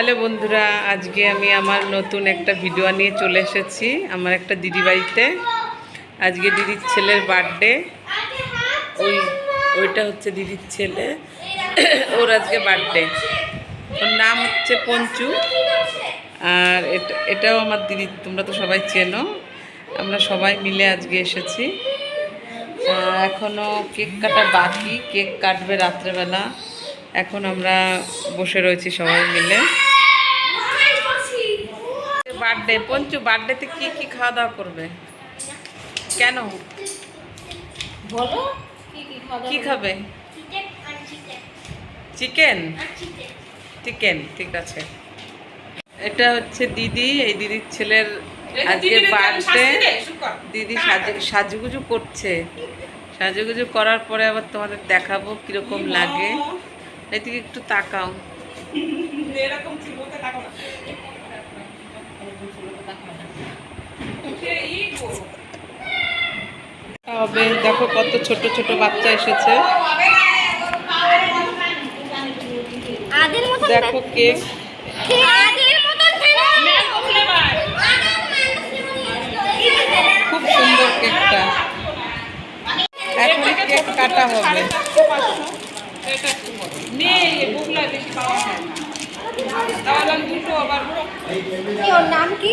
Hello বন্ধুরা, আজকে আমি আমার নতুন একটা ভিডিও নিয়ে চলে এসেছি আমার একটা দিদি বাড়িতে। আজকে দিদির ছেলের বার্থডে ওই, ওইটা হচ্ছে দিদির ছেলে। ওর আজকে বার্থডে ওর নাম হচ্ছে পঞ্চু। আর এটা, এটাও আমার দিদি, তোমরা তো সবাই চেনো। আমরা সবাই মিলে আজকে এসেছি। এখনও কেক কাটা বাকি। কেক কাটবে রাত্রেবেলা। এখন আমরা বসে রয়েছি সবাই মিলে। বার্থডে পঞ্চু বার্থডেতে কি কি খাওয়া দাওয়া করবে? কেন? বলো কি কি খাবে? চিকেন চিকেন ঠিক আছে। এটা হচ্ছে দিদি এই দিদির ছেলের আজকে বার্থডে দিদি সাজু সাজুগুজু করছে। সাজুগুজু করার পরে আবার তোমাদের দেখাবো কীরকম লাগে। এদিকে একটু তাকাও। হবে দেখো কত ছোট ছোট বাচ্চা এসেছে। দেখো কেক খুব সুন্দর কেকটা। এখন কেক কাটা হবে। ওর নাম কি?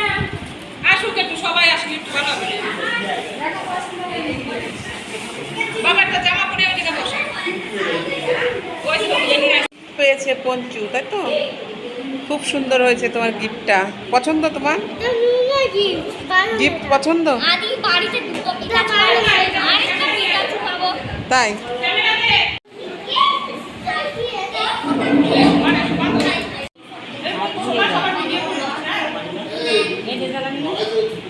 সবাই আসলে একটু ভালো হবে। বাবারটা জামা পরে ওদিকে বসে। পেয়েছে পঞ্চু তাই তো? খুব সুন্দর হয়েছে তোমার গিফটটা। পছন্দ তোমার? গিফট পছন্দ? আদি বাড়িতে দুটো পিঠা খাব আরেকটা পিঠা খাব তাই নে, এবার ভিডিও কর, ভিডিও, ভিডিও। ওখানে করে সবাই দিল। না, বেটা, কাটো।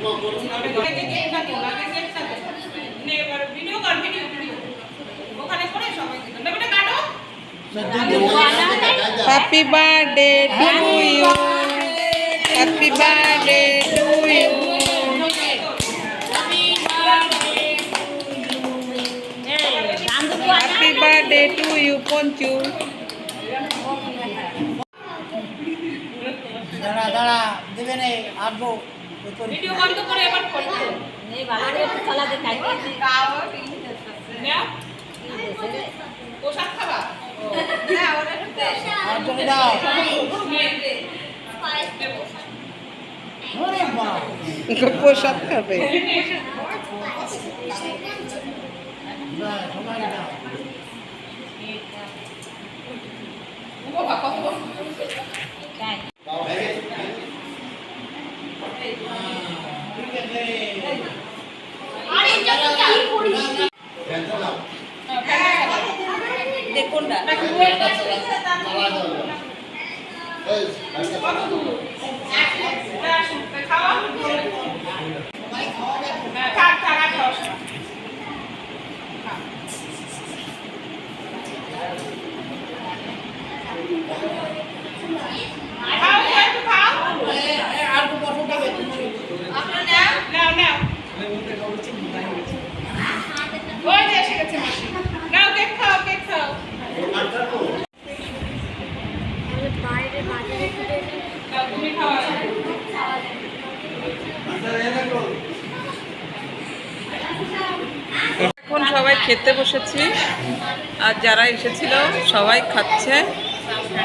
Happy birthday to you happy birthday to you happy birthday to you Panchu দাঁড়া দাঁড়া দেবে নে আসব ভিডিও বন্ধ করে এবার করো। নাও। প্রসাদ খাবা? আর চলে যাও ওরে বাবা প্রসাদ খাবে না, কত। খাও, একটু খাও। আর তো বসো যাবে নাও, নাও। ওই যে এসে গেছে মাসি। নাও, কেক খাও, কেক খাও। বাইরে বাজারে নাও, তুমি খাওয়া। এখন সবাই খেতে বসেছি। আর যারা এসেছিল, সবাই খাচ্ছে।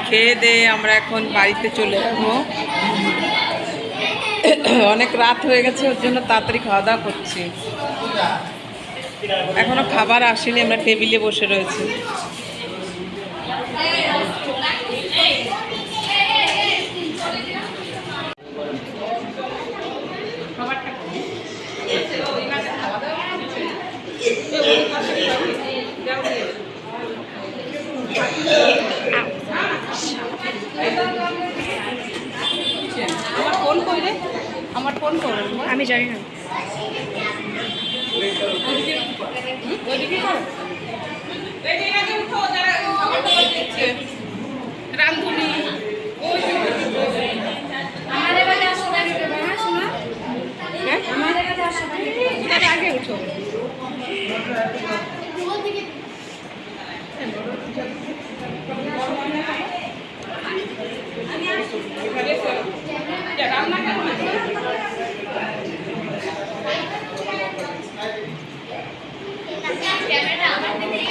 খেয়ে দিয়ে আমরা এখন বাড়িতে চলে যাব। অনেক রাত হয়ে গেছে, ওর জন্য তাড়াতাড়ি খাওয়া দাওয়া করছি। এখনও খাবার আসেনি, আমরা টেবিলে বসে রয়েছি। করবে আমি জানি না। রান্ধুনি আমাদের বাড়ি আসো হ্যাঁ শোনা হ্যাঁ? আমাদের বাড়ি আসো আগে উঠো। রান্না কেমন ক্যামেরাটা আমার দিকে